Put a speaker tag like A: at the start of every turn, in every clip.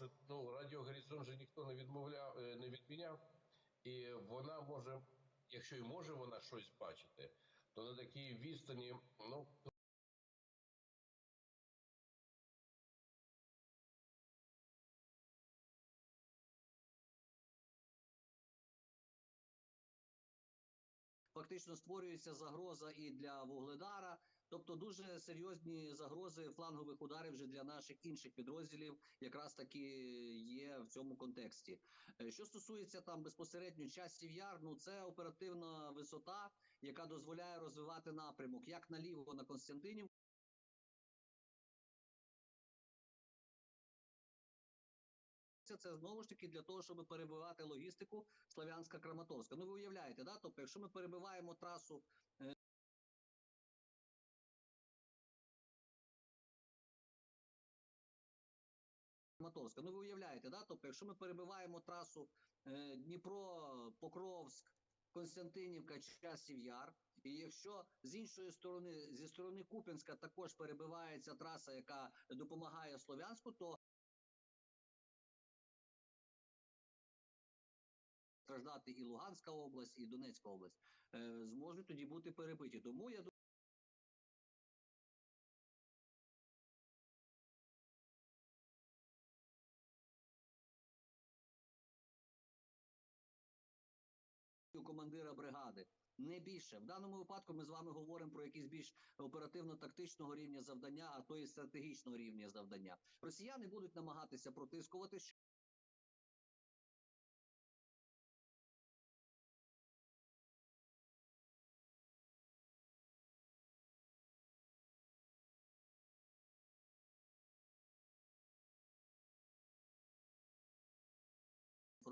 A: може ну радіогоризонт же ніхто не відмовляв, е, не відміняв, і вона може, якщо і може вона щось бачити, то на такій відстані, ну
B: Фактично створюється загроза і для вугледара, тобто дуже серйозні загрози флангових ударів вже для наших інших підрозділів, якраз таки є в цьому контексті. Е, Що стосується там безпосередньо часів яр, ну це оперативна висота, яка дозволяє розвивати напрямок як наліво на Константинів. Це знову ж таки для того, щоб перебивати логістику Славянська Краматорська. Ну ви уявляєте, да? Тобто, якщо ми перебиваємо трасу е, Краматорська, ну ви уявляєте, да? Тобто, якщо ми перебиваємо трасу е, Дніпро, Покровськ, Константинівка, Часів Яр, і якщо з іншої сторони, зі сторони Куп'янська також перебивається траса, яка допомагає Слов'янську, то страждати і Луганська область, і Донецька область е, зможуть тоді бути перебиті. Тому я командира бригади. Не більше в даному випадку ми з вами говоримо про якісь більш оперативно-тактичного рівня завдання, а то і стратегічного рівня завдання. Росіяни будуть намагатися протискувати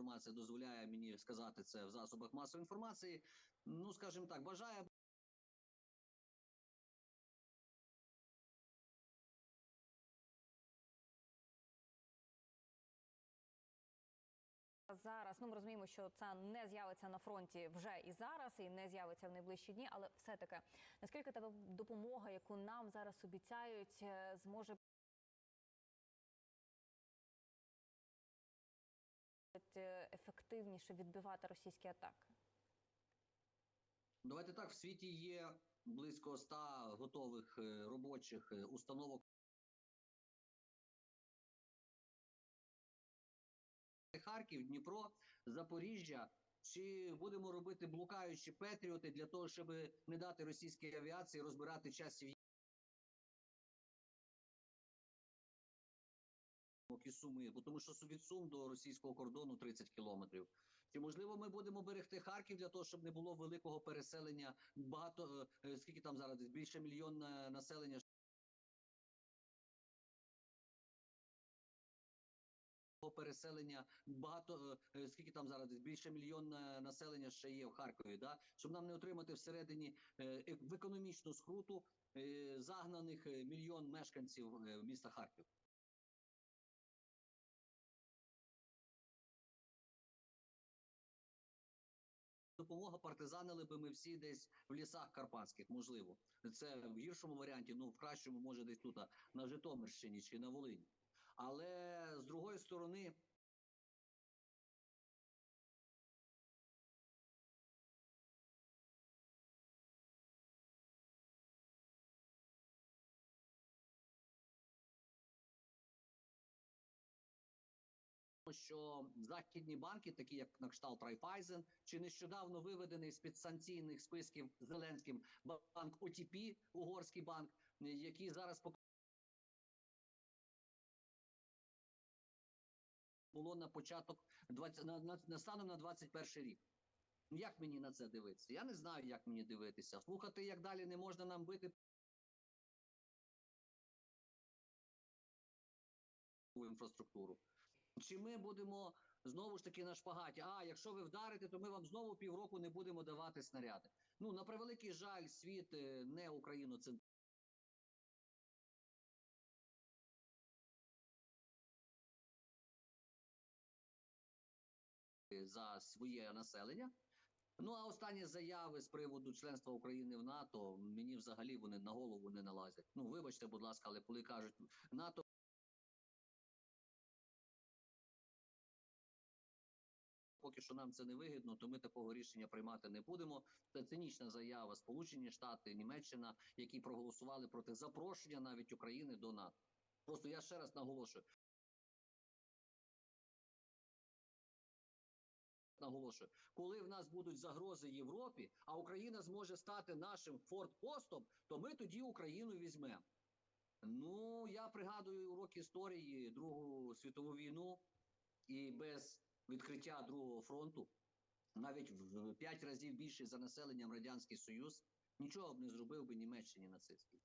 B: інформація дозволяє мені сказати це в засобах масової інформації. Ну, скажімо так, бажає
C: Зараз ну ми розуміємо, що це не з'явиться на фронті вже і зараз, і не з'явиться в найближчі дні. Але все-таки наскільки та допомога, яку нам зараз обіцяють, е, зможе ефективніше відбивати російські атаки?
B: Давайте так, в світі є близько 100 готових е, робочих е, установок. Харків, Дніпро, Запоріжжя. Чи будемо робити блукаючі петріоти для того, щоб не дати російській авіації розбирати часів і суми, бо тому що від Сум до російського кордону 30 кілометрів. Чи можливо ми будемо берегти Харків для того, щоб не було великого переселення? Багато е, е, скільки там зараз більше мільйон е, населення. Переселення багато е, скільки там зараз більше мільйон е, населення ще є в Харкові, да щоб нам не отримати всередині в економічну скруту загнаних мільйон мешканців міста Харків. Допомога партизанили би ми всі десь в лісах карпатських, можливо. Це в гіршому варіанті, ну в кращому, може, десь тут, на Житомирщині чи на Волині. Але з другої сторони, що західні банки, такі як на кшталт Райфайзен, чи нещодавно виведений з під санкційних списків Зеленським банк ОТП, угорський банк, який зараз було на початок 20, на, на, на станом на 21 рік. Як мені на це дивитися? Я не знаю, як мені дивитися. Слухати, як далі не можна нам бити інфраструктуру. Чи ми будемо знову ж таки на шпагаті? А якщо ви вдарите, то ми вам знову півроку не будемо давати снаряди. Ну на превеликий жаль, світ е, не Україну за своє населення. Ну а останні заяви з приводу членства України в НАТО мені взагалі вони на голову не налазять. Ну вибачте, будь ласка, але коли кажуть НАТО. Поки що нам це не вигідно, то ми такого рішення приймати не будемо. Це цинічна заява Сполучені Штати, Німеччина, які проголосували проти запрошення навіть України до НАТО. Просто я ще раз наголошую. Наголошую, коли в нас будуть загрози Європі, а Україна зможе стати нашим фортпостом, то ми тоді Україну візьмемо. Ну, я пригадую уроки історії Другу світову війну і без відкриття Другого фронту, навіть в п'ять разів більше за населенням Радянський Союз, нічого б не зробив би Німеччині нацистській.